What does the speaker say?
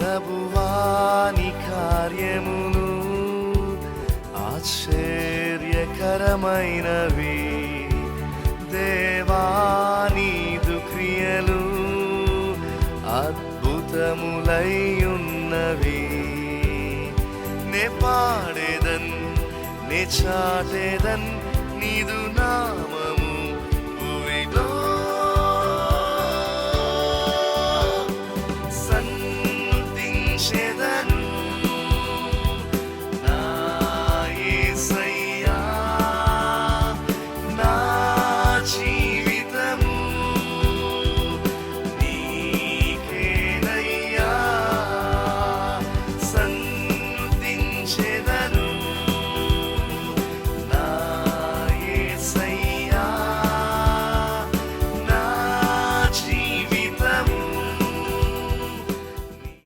ప్రభువాని కార్యమును ఆశ్చర్యకరమైనవి. దేవానీదు క్రియలు అద్భుతములై ఉన్నవి నే పాడేదన్ నే చాటేదన్ నీదు